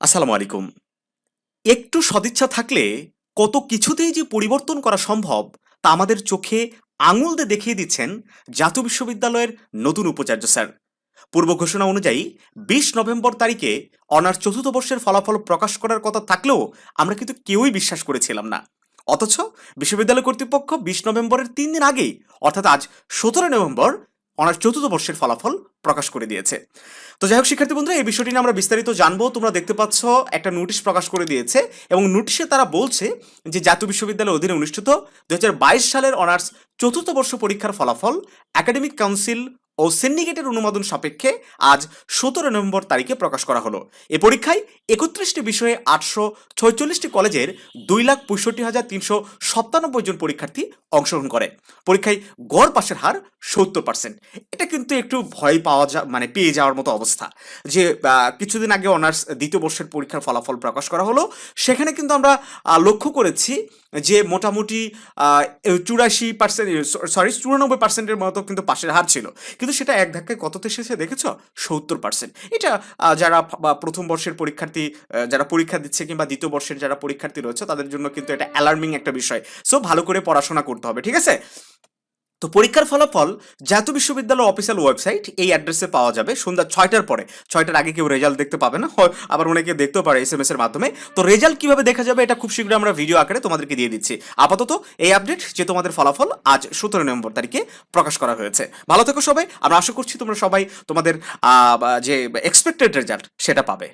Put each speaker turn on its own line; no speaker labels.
আসসালামু আলাইকুম। একটু সদিচ্ছা থাকলে কত কিছুতেই যে পরিবর্তন করা সম্ভব তা আমাদের চোখে আঙুল দিয়ে দেখিয়ে দিচ্ছেন জাতীয় বিশ্ববিদ্যালয়ের নতুন উপাচার্য স্যার। পূর্ব ঘোষণা অনুযায়ী বিশ নভেম্বর তারিখে অনার্স চতুর্থ বর্ষের ফলাফল প্রকাশ করার কথা থাকলেও আমরা কিন্তু কেউই বিশ্বাস করেছিলাম না। অথচ বিশ্ববিদ্যালয় কর্তৃপক্ষ বিশ নভেম্বরের তিন দিন আগেই, অর্থাৎ আজ সতেরো নভেম্বর অনার্স চতুর্থ বর্ষের ফলাফল প্রকাশ করে দিয়েছে। তো যাই হোক, শিক্ষার্থী বন্ধুরা, এই বিষয়টি নিয়ে আমরা বিস্তারিত জানব। তোমরা দেখতে পাচ্ছ, একটা নোটিশ প্রকাশ করে দিয়েছে এবং নোটিশে তারা বলছে যে জাতীয় বিশ্ববিদ্যালয়ের অধীনে অনুষ্ঠিত দু হাজার বাইশ সালের অনার্স চতুর্থ বর্ষ পরীক্ষার ফলাফল একাডেমিক কাউন্সিল ও সিন্ডিকেটের অনুমোদন সাপেক্ষে আজ সতেরো নভেম্বর তারিখে প্রকাশ করা হলো। এ পরীক্ষায় একত্রিশটি বিষয়ে আটশো ছয়চল্লিশটি কলেজের দুই লাখ পঁয়ষট্টি হাজার তিনশো সাতানব্বই জন পরীক্ষার্থী অংশগ্রহণ করে। পরীক্ষায় গড় পাশের হার সত্তর পার্সেন্ট এটা কিন্তু একটু ভয় পাওয়া যা মানে পেয়ে যাওয়ার মতো অবস্থা। যে কিছুদিন আগে অনার্স দ্বিতীয় বর্ষের পরীক্ষার ফলাফল প্রকাশ করা হলো। সেখানে কিন্তু আমরা লক্ষ্য করেছি যে, মোটামুটি চুরাশি পার্সেন্ট সরি, চুরানব্বই পার্সেন্টের মতো কিন্তু পাশের হার ছিল। কিন্তু সেটা এক ধাক্কায় কততে এসেছে দেখেছ? সত্তর পার্সেন্ট এটা যারা প্রথম বর্ষের পরীক্ষার্থী যারা পরীক্ষা দিচ্ছে কিংবা দ্বিতীয় বর্ষের যারা পরীক্ষার্থী রয়েছে, তাদের জন্য কিন্তু এটা অ্যালার্মিং একটা বিষয়। সো ভালো করে পড়াশোনা করতে হবে, ঠিক আছে? তো পরীক্ষার ফলাফল জাতীয় বিশ্ববিদ্যালয় অফিসিয়াল ওয়েবসাইট এই অ্যাড্রেসে পাওয়া যাবে সন্ধ্যা ছয়টার পরে। ছয়টার আগে কেউ রেজাল্ট দেখতে পাবে না আবার অনেকে দেখতেও পারে এস এম এস এর মাধ্যমে। তো রেজাল্ট কীভাবে দেখা যাবে এটা খুব শীঘ্রই আমরা ভিডিও আকারে তোমাদেরকে দিয়ে দিচ্ছি। আপাতত এই আপডেট যে তোমাদের ফলাফল আজ সতেরো নভেম্বর তারিখে প্রকাশ করা হয়েছে। ভালো থেকো সবাই, আমরা আশা করছি তোমরা সবাই তোমাদের যে এক্সপেক্টেড রেজাল্ট সেটা পাবে।